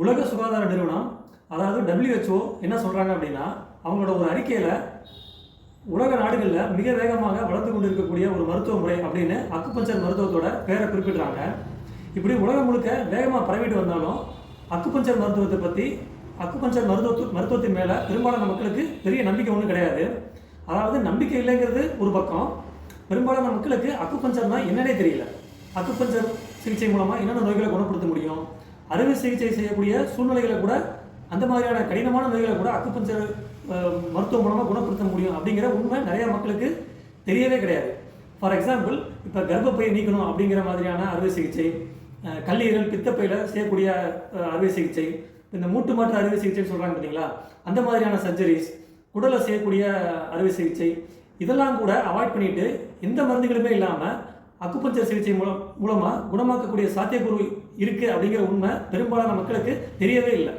உலக சுகாதார நிறுவனம் அதாவது டபிள்யூஹெச்ஓ என்ன சொல்கிறாங்க அப்படின்னா அவங்களோட ஒரு அறிக்கையில் உலக நாடுகளில் மிக வேகமாக வளர்ந்து கொண்டு இருக்கக்கூடிய ஒரு மருத்துவ முறை அப்படின்னு அக்குபஞ்சர் மருத்துவத்தோட பேரை குறிப்பிடுறாங்க. இப்படி உலகம் முழுக்க வேகமாக பரவிட்டு வந்தாலும் அக்குபஞ்சர் மருத்துவத்தை பற்றி அக்குபஞ்சர் மருத்துவ மருத்துவத்தின் மேலே பெரும்பாலான மக்களுக்கு பெரிய நம்பிக்கை ஒன்றும் கிடையாது. அதாவது நம்பிக்கை இல்லைங்கிறது ஒரு பக்கம். பெரும்பாலான மக்களுக்கு அக்குபஞ்சர்னா என்னன்னே தெரியல. அக்குபஞ்சர் சிகிச்சை மூலமாக என்னென்ன நோய்களை குணப்படுத்த முடியும்? அறுவை சிகிச்சை செய்யக்கூடிய சூழ்நிலைகளை கூட அந்த மாதிரியான கடினமான நோய்களை கூட அக்குப்பஞ்சர் மருத்துவம் மூலமாக குணப்படுத்த முடியும் அப்படிங்கிற உண்மை நிறைய மக்களுக்கு தெரியவே கிடையாது. ஃபார் எக்ஸாம்பிள் இப்போ கர்ப்பப்பையை நீக்கணும் அப்படிங்கிற மாதிரியான அறுவை சிகிச்சை கல்லீரல் பித்தப்பையில் செய்யக்கூடிய அறுவை சிகிச்சை இந்த மூட்டு மாற்று அறுவை சிகிச்சைன்னு சொல்கிறாங்க பார்த்தீங்களா அந்த மாதிரியான சர்ஜரிஸ் உடலை செய்யக்கூடிய அறுவை சிகிச்சை இதெல்லாம் கூட அவாய்ட் பண்ணிட்டு எந்த மருந்துகளுமே இல்லாமல் அக்குப்பஞ்சர் சிகிச்சை மூலம் மூலமாக குணமாக்கக்கூடிய சாத்தியக்கூறு இருக்குது அப்படிங்கிற உண்மை பெரும்பாலான மக்களுக்கு தெரியவே இல்லை.